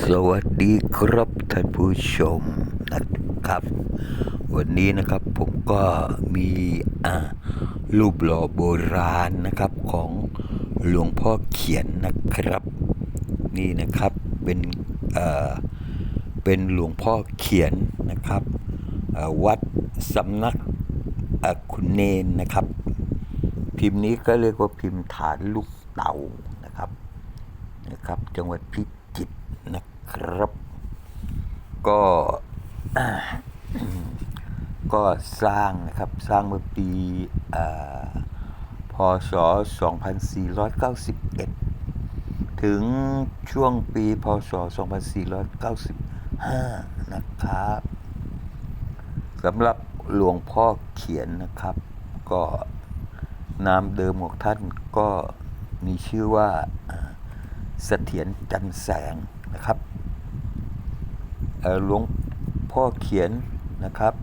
สวัสดีครับท่านผู้ชมนะครับ วันนี้นะครับผมก็มีอ่ารูปหล่อโบราณนะครับของหลวงพ่อเขียนนะครับ นี่นะครับเป็นเอ่อเป็นหลวงพ่อเขียนนะครับวัดสำนักคุณเนนนะครับ พิมพ์นี้ก็เรียกว่าพิมพ์ฐานลูกเต่านะครับนะครับ จังหวัดพิจิตรนะ ครับ ก็ก็สร้างนะครับ สร้างเมื่อปีอ่าพศ 2491 ถึงช่วงปี พศ 2495 นะครับสำหรับหลวงพ่อเขียนนะครับ ก็นามเดิมของท่านก็มีชื่อว่าเสถียรจันแสงนะครับ หลวงพ่อเขียนนะครับ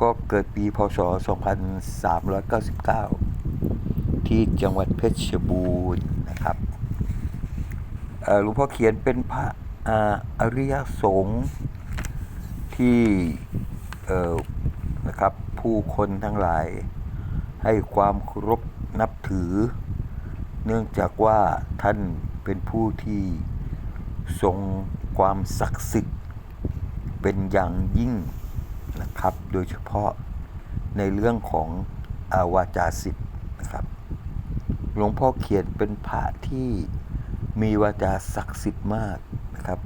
ก็เกิดปีพศ 2399 ที่จังหวัดเพชรบูรณ์นะครับหลวงพ่อเขียนเป็นพระออริยสงฆ์ที่นะครับผู้คนทั้งหลายให้ความเคารพนับถือ เนื่องจากว่าท่านเป็นผู้ที่ ทรงความศักดิ์สิทธิ์เป็นอย่างยิ่งนะครับ โดยเฉพาะในเรื่องของอาวาจาสิทธ์นะครับหลวงพ่อเขียนเป็นพระที่มีวาจาศักดิ์สิทธิ์มากนะครับ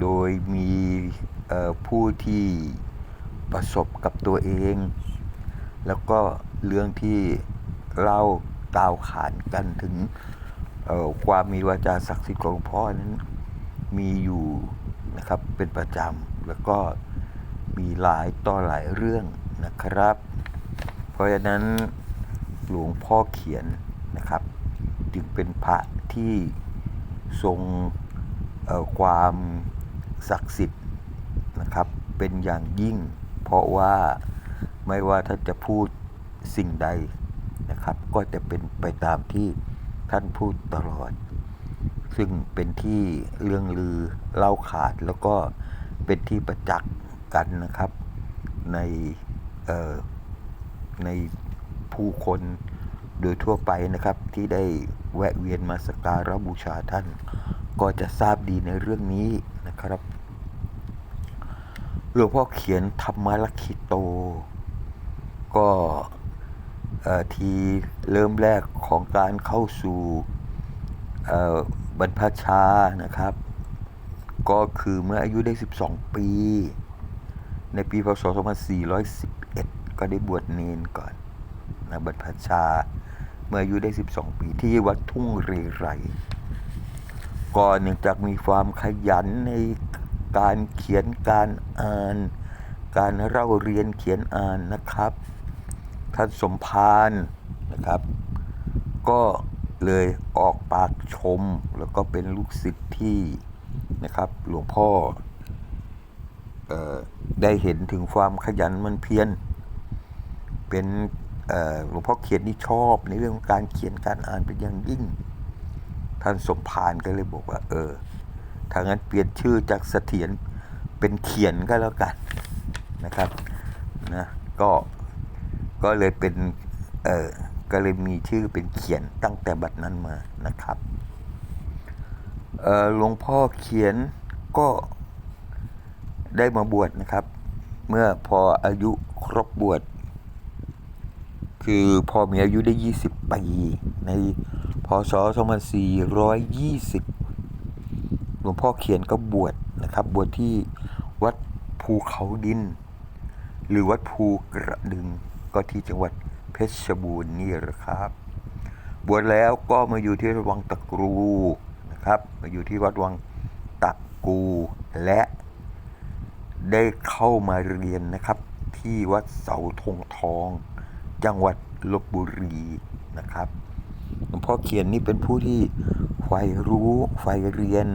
โดยมีผู้ที่ประสบกับตัวเอง แล้วก็เรื่องที่เล่ากล่าวขานกันถึงความมีวาจาศักดิ์สิทธิ์ของหลวงพ่อนั้น มีอยู่นะครับเป็นประจำแล้วก็มีหลายต่อหลายเรื่องนะครับ เพราะฉะนั้นหลวงพ่อเขียนนะครับ จึงเป็นพระที่ทรงเอ่อความศักดิ์สิทธิ์นะครับเป็นอย่างยิ่ง เพราะว่าไม่ว่าท่านจะพูดสิ่งใดนะครับ ก็จะเป็นไปตามที่ท่านพูดตลอด ซึ่งเป็นที่เรื่องลือเล่าขาดแล้วก็เป็นที่ประจักษ์กันนะครับ ในในผู้คนโดยทั่วไปนะครับ ที่ได้แวะเวียนมาสักการะบูชาท่าน ก็จะทราบดีในเรื่องนี้นะครับหลวงพ่อเขียนธรรมลักขิโต ก็ทีเริ่มแรกของการเข้าสู่ บรรพชานะครับ ก็คือเมื่ออายุได้ 12 ปี ในปีพศ 2411 ก็ได้บวชเนนก่อนนะบรรพชา เมื่ออายุได้ 12 ปีที่วัดทุ่งเรไรก็เนื่องจากมีความขยันในการเขียนการอ่าน การเล่าเรียนเขียนอ่านนะครับ ท่านสมภารนะครับ ก็ เลยออกปากชม แล้วก็เป็นลูกศิษย์ที่นะครับ หลวงพ่อออได้เห็นถึงความขยันมันเพียรเป็นหลวงพ่อเขียนนี่ชอบในเรื่องของการเขียนการอ่านเป็นอย่างยิ่ง ท่านสมภารก็เลยบอกว่า เออถ้างั้นเปลี่ยนชื่อจากเสถียรเป็นเขียนก็แล้วกันนะครับนะก็ก็เลยเป็นเออ ก็เลยมีชื่อเป็นเขียนตั้งแต่บัดนั้นมานะครับหลวงพ่อเขียนก็ได้มาบวชนะครับ เมื่อพออายุครบบวชคือพอมีอายุได้ 20 ปี ในพศ 2420 หลวงพ่อเขียนก็บวชนะครับ บวชที่วัดภูเขาดิน หรือวัดภูกระดึงก็ที่จังหวัด เพชรบูรณ์นี่แหละครับ บวชแล้วก็มาอยู่ที่วังตะกรูนะครับ มาอยู่ที่วัดวังตะกูและได้เข้ามาเรียนนะครับ ที่วัดเสาธงทอง จังหวัดลบบุรีนะครับหลวงพ่อเขียนนี่เป็นผู้ที่ใฝ่รู้ใฝ่เรียน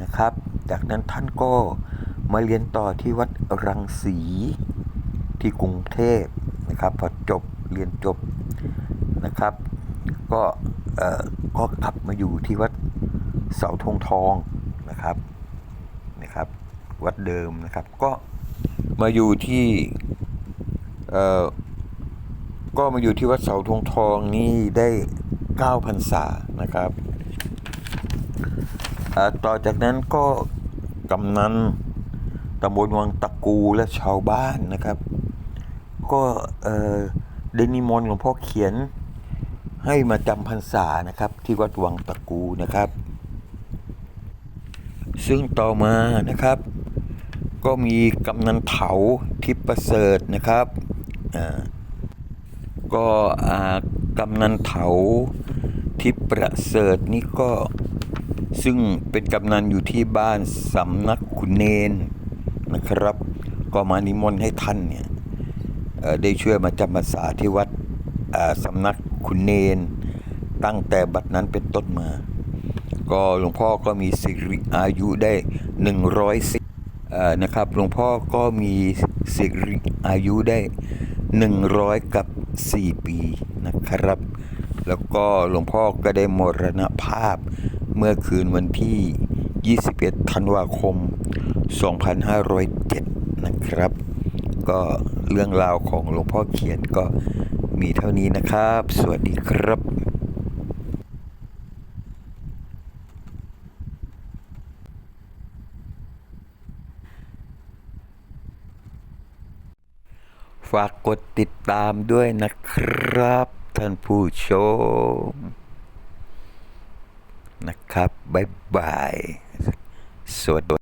นะครับ จากนั้นท่านก็มาเรียนต่อที่วัดรังสีที่กรุงเทพนะครับพอจบ เรียนจบนะครับ ก็ก็กลับมาอยู่ที่วัดเสาธงทองนะครับนะครับ วัดเดิมนะครับ ก็มาอยู่ที่ก็มาอยู่ที่วัดเสาธงทองนี่ได้เก้าพรรษานะครับต่อจากนั้นก็กำนันตำบลวังตะกูและชาวบ้านนะครับ ก็ ได้นิมนต์หลวงพ่อเขียน ให้มาจำพรรษานะครับ ที่วัดวังตะกูนะครับ ซึ่งต่อมานะครับ ก็มีกำนันเถาทิพประเสริฐนะครับก็อากำนันเถาทิพประเสริฐนี่ก็ซึ่งเป็นกำนันอยู่ที่บ้านสำนักขุนเนนนะครับ ก็มานิมนต์ให้ท่านเนี่ย ได้ช่วยมาจำพรรษาที่วัดสำนักขุนเนน ตั้งแต่บัดนั้นเป็นต้นมา ก็หลวงพ่อก็มีสิริอายุได้หนึ่งร้อยสินะครับหลวงพ่อก็มีสิริอายุได้หนึ่งร้อยกับสี่ปีนะครับ แล้วก็หลวงพ่อก็ได้มรณภาพเมื่อคืนวันที่ 21 ธันวาคม 2507 นะครับ ก็เรื่องราวของหลวงพ่อเขียนก็มีเท่านี้นะครับ สวัสดีครับฝากกดติดตามด้วยนะครับ ท่านผู้ชม นะครับ บ๊ายบาย สวัสดี